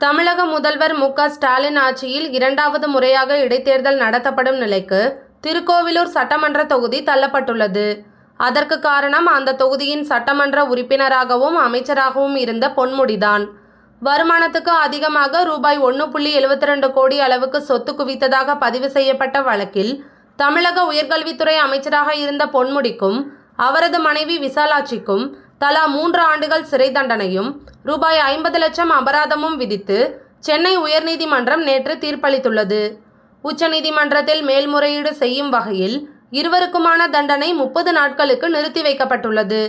தமிழக முதல்வர் மு க ஸ்டாலின் ஆட்சியில் இரண்டாவது முறையாக இடைத்தேர்தல் நடத்தப்படும் நிலைக்கு திருக்கோவிலூர் சட்டமன்ற தொகுதி தள்ளப்பட்டுள்ளது. அதற்கு காரணம் அந்த தொகுதியின் சட்டமன்ற உறுப்பினராகவும் அமைச்சராகவும் இருந்த பொன்முடிதான். வருமானத்துக்கு அதிகமாக ரூபாய் ஒன்று புள்ளி எழுபத்தி ரெண்டு கோடி அளவுக்கு சொத்து குவித்ததாக பதிவு செய்யப்பட்ட வழக்கில் தமிழக உயர்கல்வித்துறை அமைச்சராக இருந்த பொன்முடிக்கும் அவரது மனைவி விசாலாட்சிக்கும் தலா மூன்று ஆண்டுகள் சிறை தண்டனையும் ரூபாய் ஐம்பது லட்சம் அபராதமும் விதித்து சென்னை உயர்நீதிமன்றம் நேற்று தீர்ப்பளித்துள்ளது. உச்சநீதிமன்றத்தில் மேல்முறையீடு செய்யும் வகையில் இருவருக்குமான தண்டனை முப்பது நாட்களுக்கு நிறுத்தி வைக்கப்பட்டுள்ளது.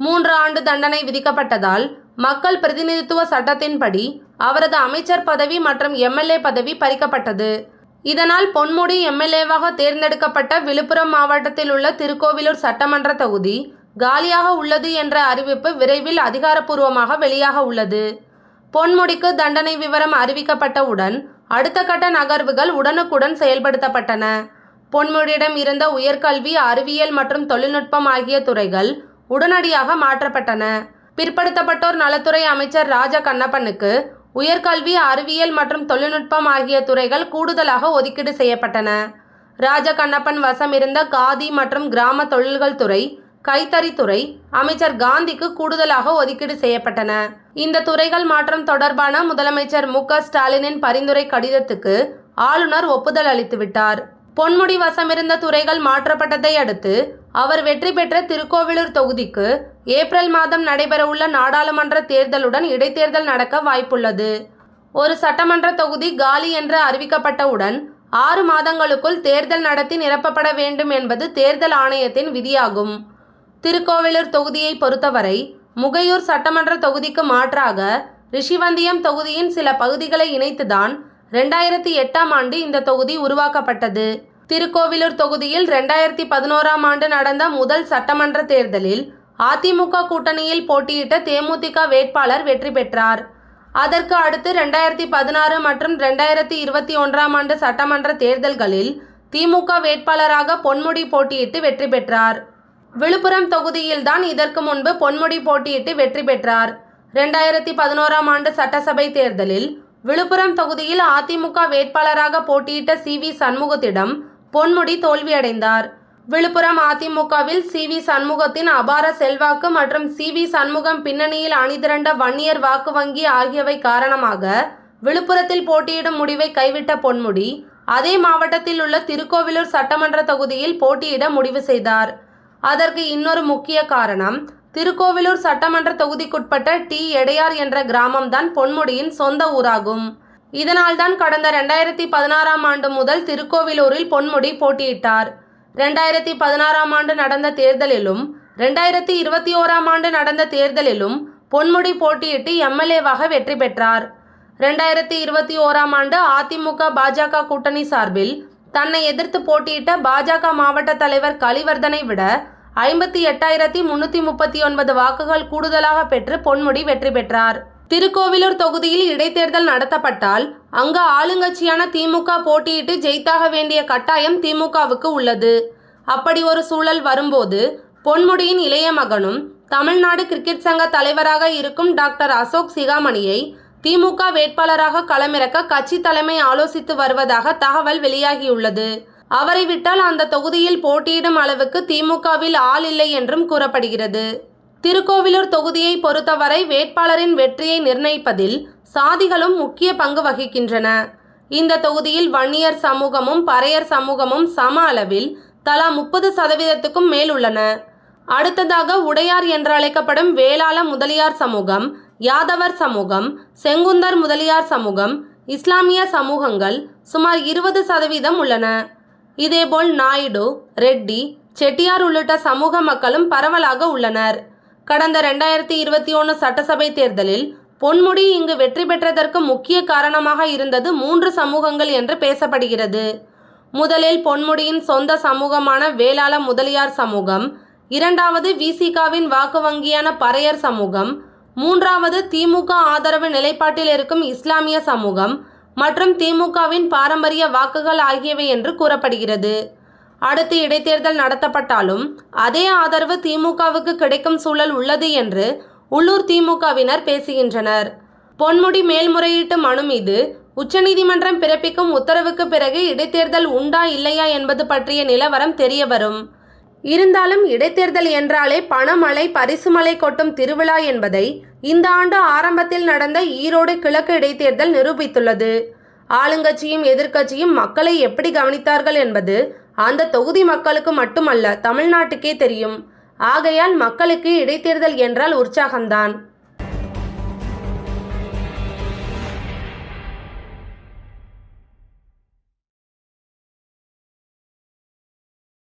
மூன்று ஆண்டு தண்டனை விதிக்கப்பட்டதால் மக்கள் பிரதிநிதித்துவ சட்டத்தின்படி அவரது அமைச்சர் பதவி மற்றும் எம்எல்ஏ பதவி பறிக்கப்பட்டது. இதனால் பொன்முடி எம்எல்ஏவாக தேர்ந்தெடுக்கப்பட்ட விழுப்புரம் மாவட்டத்தில் உள்ள திருக்கோவிலூர் சட்டமன்ற தொகுதி காலியாக உள்ளது என்ற அறிவிப்பு விரைவில் அதிகாரப்பூர்வமாக வெளியாக உள்ளது. பொன்முடிக்கு தண்டனை விவரம் அறிவிக்கப்பட்டவுடன் அடுத்த கட்ட நகர்வுகள் உடனுக்குடன் செயல்படுத்தப்பட்டன. பொன்முடியிடம் இருந்த உயர்கல்வி அறிவியல் மற்றும் தொழில்நுட்பம் ஆகிய துறைகள் உடனடியாக மாற்றப்பட்டன. பிற்படுத்தப்பட்டோர் நலத்துறை அமைச்சர் ராஜ கண்ணப்பனுக்கு உயர்கல்வி அறிவியல் மற்றும் தொழில்நுட்பம் ஆகிய துறைகள் கூடுதலாக ஒதுக்கீடு செய்யப்பட்டன. ராஜ கண்ணப்பன் வசம் இருந்த காதி மற்றும் கிராம தொழில்கள் துறை கைத்தறித்துறை அமைச்சர் காந்திக்கு கூடுதலாக ஒதுக்கீடு செய்யப்பட்டன. இந்த துறைகள் மாற்றம் தொடர்பான முதலமைச்சர் மு. க. ஸ்டாலினின் பரிந்துரை கடிதத்துக்கு ஆளுநர் ஒப்புதல் அளித்துவிட்டார். பொன்முடி வசமிருந்த துறைகள் மாற்றப்பட்டதை அடுத்து அவர் வெற்றி பெற்ற திருக்கோவிலூர் தொகுதிக்கு ஏப்ரல் மாதம் நடைபெறவுள்ள நாடாளுமன்ற தேர்தலுடன் இடைத்தேர்தல் நடக்க வாய்ப்புள்ளது. ஒரு சட்டமன்ற தொகுதி காலி என்று அறிவிக்கப்பட்டவுடன் ஆறு மாதங்களுக்குள் தேர்தல் நடத்தி நிரப்பப்பட வேண்டும் என்பது தேர்தல் ஆணையத்தின் விதியாகும். திருக்கோவிலூர் தொகுதியை பொறுத்தவரை முகையூர் சட்டமன்ற தொகுதிக்கு மாற்றாக ரிஷிவந்தியம் தொகுதியின் சில பகுதிகளை இணைத்துதான் ரெண்டாயிரத்தி எட்டாம் ஆண்டு இந்த தொகுதி உருவாக்கப்பட்டது. திருக்கோவிலூர் தொகுதியில் ரெண்டாயிரத்தி பதினோராம் ஆண்டு நடந்த முதல் சட்டமன்ற தேர்தலில் அதிமுக கூட்டணியில் போட்டியிட்ட தேமுதிக வேட்பாளர் வெற்றி பெற்றார். அதற்கு அடுத்து ரெண்டாயிரத்தி பதினாறு மற்றும் ரெண்டாயிரத்தி இருபத்தி ஒன்றாம் ஆண்டு சட்டமன்ற தேர்தல்களில் திமுக வேட்பாளராக பொன்முடி போட்டியிட்டு வெற்றி பெற்றார். விழுப்புரம் தொகுதியில்தான் இதற்கு முன்பு பொன்முடி போட்டியிட்டு வெற்றி பெற்றார். ரெண்டாயிரத்தி பதினோராம் ஆண்டு சட்டசபை தேர்தலில் விழுப்புரம் தொகுதியில் அதிமுக வேட்பாளராக போட்டியிட்ட சி வி சண்முகத்திடம் பொன்முடி தோல்வியடைந்தார். விழுப்புரம் அதிமுகவில் சி வி சண்முகத்தின் அபார செல்வாக்கு மற்றும் சி வி சண்முகம் பின்னணியில் அணிதிரண்ட வன்னியர் வாக்கு வங்கி ஆகியவை காரணமாக விழுப்புரத்தில் போட்டியிடும் முடிவை கைவிட்ட பொன்முடி அதே மாவட்டத்தில் உள்ள திருக்கோவிலூர் சட்டமன்ற தொகுதியில் போட்டியிட முடிவு செய்தார். அதற்கு இன்னொரு முக்கிய காரணம் திருக்கோவிலூர் சட்டமன்ற தொகுதிக்குட்பட்ட டி. எடையார் என்ற கிராமம்தான் பொன்முடியின் சொந்த ஊராகும். இதனால்தான் கடந்த ரெண்டாயிரத்தி பதினாறாம் ஆண்டு முதல் திருக்கோவிலூரில் பொன்முடி போட்டியிட்டார். ரெண்டாயிரத்தி பதினாறாம் ஆண்டு நடந்த தேர்தலிலும் ரெண்டாயிரத்தி இருபத்தி ஓராம் ஆண்டு நடந்த தேர்தலிலும் பொன்முடி போட்டியிட்டு எம்எல்ஏவாக வெற்றி பெற்றார். ரெண்டாயிரத்தி இருபத்தி ஓராம் ஆண்டு அதிமுக பாஜக கூட்டணி சார்பில் தன்னை எதிர்த்து போட்டியிட்ட பாஜக மாவட்ட தலைவர் கலிவர்தனை விட ஐம்பத்தி எட்டாயிரத்தி முன்னூற்றி முப்பத்தி ஒன்பது வாக்குகள் கூடுதலாக பெற்று பொன்முடி வெற்றி பெற்றார். திருக்கோவிலூர் தொகுதியில் இடைத்தேர்தல் நடத்தப்பட்டால் அங்கு ஆளுங்கட்சியான திமுக போட்டியிட்டு ஜெயித்தாக வேண்டிய கட்டாயம் திமுகவுக்கு உள்ளது. அப்படி ஒரு சூழல் வரும்போது பொன்முடியின் இளைய மகனும் தமிழ்நாடு கிரிக்கெட் சங்க தலைவராக இருக்கும் டாக்டர் அசோக் சிகாமணியை திமுக வேட்பாளராக களமிறக்க கட்சி தலைமை ஆலோசித்து வருவதாக தகவல் வெளியாகியுள்ளது. அவரை விட்டால் அந்த தொகுதியில் போட்டியிடும் அளவுக்கு திமுகவில் ஆள் இல்லை என்றும் கூறப்படுகிறது. திருக்கோவிலூர் தொகுதியை பொறுத்தவரை வேட்பாளரின் வெற்றியை நிர்ணயிப்பதில் சாதிகளும் முக்கிய பங்கு வகிக்கின்றன. இந்த தொகுதியில் வன்னியர் சமூகமும் பறையர் சமூகமும் சம அளவில் தலா முப்பது சதவீதத்துக்கும் மேல் உள்ளன. அடுத்ததாக உடையார் என்று அழைக்கப்படும் வேளாள முதலியார் சமூகம் யாதவர் சமூகம் செங்குந்தர் முதலியார் சமூகம் இஸ்லாமிய சமூகங்கள் சுமார் இருபது சதவீதம் உள்ளன. இதேபோல் நாயுடு ரெட்டி செட்டியார் உள்ளிட்ட சமூக மக்களும் பரவலாக உள்ளனர். கடந்த ரெண்டாயிரத்தி இருபத்தி ஒன்று சட்டசபை தேர்தலில் பொன்முடி இங்கு வெற்றி பெற்றதற்கு முக்கிய காரணமாக இருந்தது மூன்று சமூகங்கள் என்று பேசப்படுகிறது. முதலில் பொன்முடியின் சொந்த சமூகமான வேளாள முதலியார் சமூகம் இரண்டாவது விசிகாவின் வாக்கு வங்கியான பறையர் சமூகம் மூன்றாவது திமுக ஆதரவு நிலைப்பாட்டில் இருக்கும் இஸ்லாமிய சமூகம் மற்றும் திமுகவின் பாரம்பரிய வாக்குகள் ஆகியவை என்று கூறப்படுகிறது. அடுத்து இடைத்தேர்தல் நடத்தப்பட்டாலும் அதே ஆதரவு திமுகவுக்கு கிடைக்கும் சூழல் உள்ளது என்று உள்ளூர் திமுகவினர் பேசுகின்றனர். பொன்முடி மேல்முறையீட்டு மனு மீது உச்சநீதிமன்றம் பிறப்பிக்கும் உத்தரவுக்கு பிறகு இடைத்தேர்தல் உண்டா இல்லையா என்பது பற்றிய நிலவரம் தெரியவரும். இருந்தாலும் இடைத்தேர்தல் என்றாலே பணமழை பரிசுமலை கொட்டும் திருவிழா என்பதை இந்த ஆண்டு ஆரம்பத்தில் நடந்த ஈரோடு கிழக்கு இடைத்தேர்தல் நிரூபித்துள்ளது. ஆளுங்கட்சியும் எதிர்க்கட்சியும் மக்களை எப்படி கவனித்தார்கள் என்பது அந்த தொகுதி மக்களுக்கு மட்டுமல்ல தமிழ்நாட்டுக்கே தெரியும். ஆகையால் மக்களுக்கு இடைத்தேர்தல் என்றால் உற்சாகம்தான்.